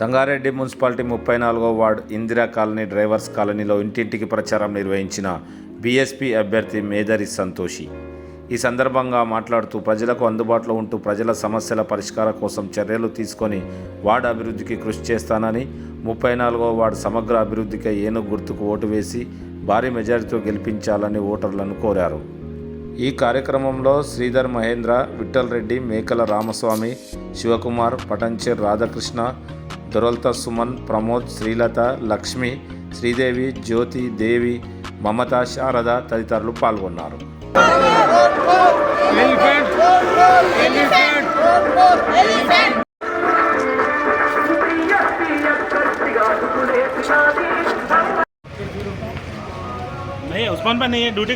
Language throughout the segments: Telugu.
సంగారెడ్డి మున్సిపాలిటీ ముప్పై నాలుగో వార్డు ఇందిరా కాలనీ డ్రైవర్స్ కాలనీలో ఇంటింటికి ప్రచారం నిర్వహించిన బీఎస్పీ అభ్యర్థి మేదరి సంతోషి. ఈ సందర్భంగా మాట్లాడుతూ ప్రజలకు అందుబాటులో ఉంటూ ప్రజల సమస్యల పరిష్కారం కోసం చర్యలు తీసుకొని వార్డు అభివృద్ధికి కృషి చేస్తానని ముప్పై నాలుగో వార్డు సమగ్ర అభివృద్ధికి ఏను గుర్తుకు ఓటు వేసి భారీ మెజారిటీతో గెలిపించాలని ఓటర్లను కోరారు. ఈ కార్యక్రమంలో శ్రీధర్ మహేంద్ర విఠల్ రెడ్డి మేకల రామస్వామి శివకుమార్ పటంచేర్ రాధాకృష్ణ దొరల్త సుమన్ ప్రమోద్ శ్రీలత లక్ష్మి శ్రీదేవి జ్యోతి దేవి మమత శారద తదితరులు పాల్గొన్నారు नहीं उस्मान भाई नहीं है ड्यूटी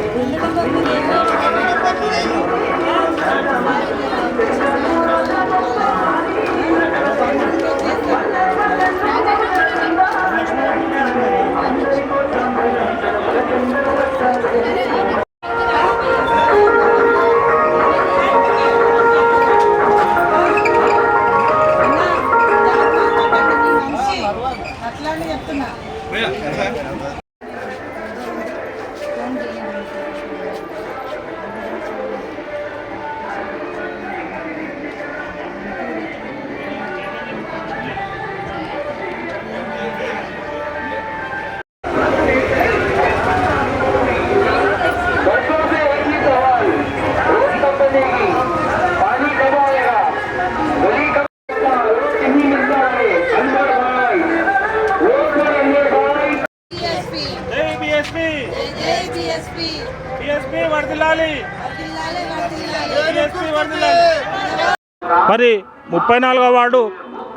మరి ముప్పై నాలుగో వార్డు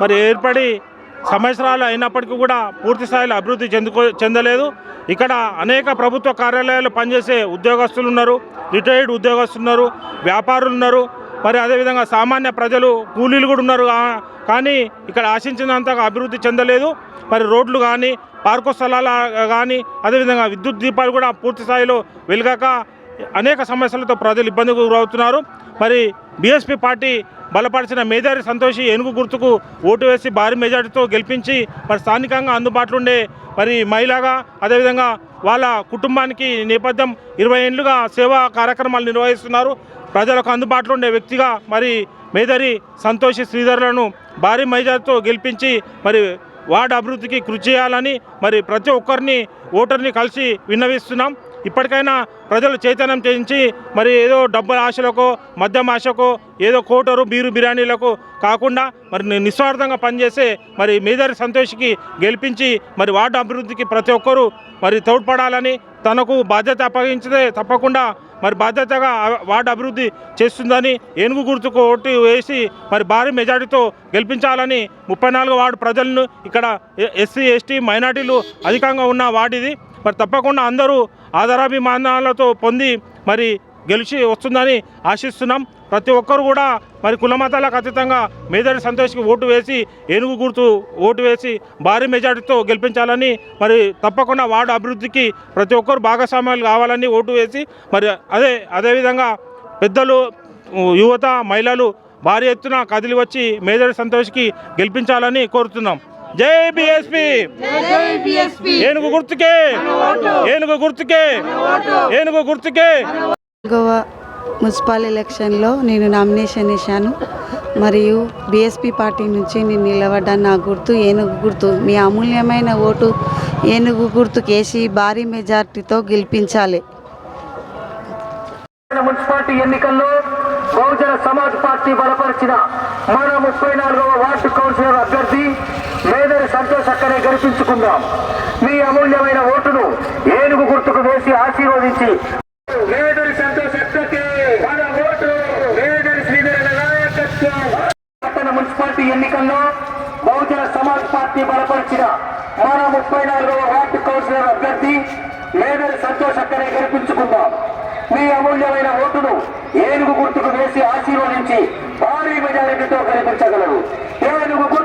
మరి ఏర్పడి సంవత్సరాలు అయినప్పటికీ కూడా పూర్తి స్థాయిలో అభివృద్ధి చెందుకో చెందలేదు. ఇక్కడ అనేక ప్రభుత్వ కార్యాలయాలు పనిచేసే ఉద్యోగస్తులు ఉన్నారు. రిటైర్డ్ ఉద్యోగస్తులు ఉన్నారు. వ్యాపారులు ఉన్నారు. మరి అదేవిధంగా సామాన్య ప్రజలు కూలీలు కూడా ఉన్నారు కానీ ఇక్కడ ఆశించినంతగా అభివృద్ధి చెందలేదు. మరి రోడ్లు కానీ పార్కు స్థలాలు కానీ అదేవిధంగా విద్యుత్ దీపాలు కూడా పూర్తి స్థాయిలో వెలగక అనేక సమస్యలతో ప్రజలు ఇబ్బందికి గురవుతున్నారు. మరి బీఎస్పీ పార్టీ బలపరిచిన మేధారి సంతోషి ఏనుగు గుర్తుకు ఓటు వేసి భారీ మెజార్టీతో గెలిపించి మరి స్థానికంగా అందుబాటులో ఉండే మరి మహిళగా అదేవిధంగా వాళ్ళ కుటుంబానికి నేపథ్యం ఇరవై ఏళ్ళుగా సేవా కార్యక్రమాలు నిర్వహిస్తున్నారు. ప్రజలకు అందుబాటులో ఉండే వ్యక్తిగా మరి మేధరి సంతోషి శ్రీధర్లను భారీ మెజార్టీతో గెలిపించి మరి వార్డు అభివృద్ధికి కృషి చేయాలని మరి ప్రతి ఒక్కరిని ఓటర్ని కలిసి విన్నవిస్తున్నాం. ఇప్పటికైనా ప్రజలు చైతన్యం చేయించి మరి ఏదో డబ్బుల ఆశలకో మద్యం ఆశకో ఏదో కోటరు బీరు బిర్యానీలకు కాకుండా మరి నిస్వార్థంగా పనిచేసే మరి మేదరి సంతోష్కి గెలిపించి మరి వార్డు అభివృద్ధికి ప్రతి ఒక్కరూ మరి తోడ్పడాలని తనకు బాధ్యత అప్పగించితే తప్పకుండా మరి బాధ్యతగా వార్డు అభివృద్ధి చేస్తుందని ఏనుగు గుర్తుకు ఓటు వేసి మరి భారీ మెజారిటీతో గెలిపించాలని ముప్పై నాలుగు వార్డు ప్రజలను ఇక్కడ ఎ- ఎస్సీ ఎస్టీ మైనార్టీలు అధికంగా ఉన్న వార్డు ఇది మరి తప్పకుండా అందరూ ఆధారాభిమానాలతో పొంది మరి గెలిచి వస్తుందని ఆశిస్తున్నాం. ప్రతి ఒక్కరు కూడా మరి కులమతాలకు అతీతంగా మేదడి సంతోష్కి ఓటు వేసి ఏనుగు గుర్తు ఓటు వేసి భారీ మెజార్టీతో గెలిపించాలని మరి తప్పకుండా వార్డు అభివృద్ధికి ప్రతి ఒక్కరు భాగస్వామ్యాలు కావాలని ఓటు వేసి మరి అదే అదేవిధంగా పెద్దలు యువత మహిళలు భారీ ఎత్తున కదిలి వచ్చి మేదడి సంతోష్కి గెలిపించాలని కోరుతున్నాం. జై బిఎస్పి జై బిఎస్పి! ఏనుగు గుర్తుకే! ఏనుగు గుర్తుకే! ఏనుగు గుర్తుకే! గోవా మున్సిపల్ ఎలక్షన్లో నేను నామినేషన్ వేశాను. మరియు బీఎస్పీ పార్టీ నుంచి నేను నిలబడ్డాను. నా గుర్తు ఏనుగు గుర్తు మీ అమూల్యమైన ఓటు ఏనుగు గుర్తు కేసి భారీ మెజార్టీతో గెలిపించాలి. మున్సిపాలిటీ ఎన్నికల్లో బహుజన సమాజ్ పార్టీ బలపరిచిన మన ముప్పై నాలుగవ వార్డు కౌన్సిలర్ అభ్యర్థి మేదరి సంతోష్ అక్కనే గెలిపించుకుందాం. మీ అమూల్యమైన ఓటును ఏనుగు గుర్తుకు వేసి ఆశీర్వదించి మేదరి సంతోష్ అక్కకే మన ఓటు మేదరి శ్రీధర నాయకత్వం ఎన్నికల్లో బహుజన సమాజ్ పార్టీ బలపరిచిన మన ముప్పై నాలుగవ వార్డు కౌన్సిలర్ అభ్యర్థి మేడల్ సంతోష్ అక్కనే గెలిపించుకుందాం. మీ అమూల్యమైన ఓటును ఏనుగు గుర్తుకు వేసి ఆశీర్వదించి భారీ మెజారిటీతో గెలిపించగలరు. ఏనుగు గుర్తు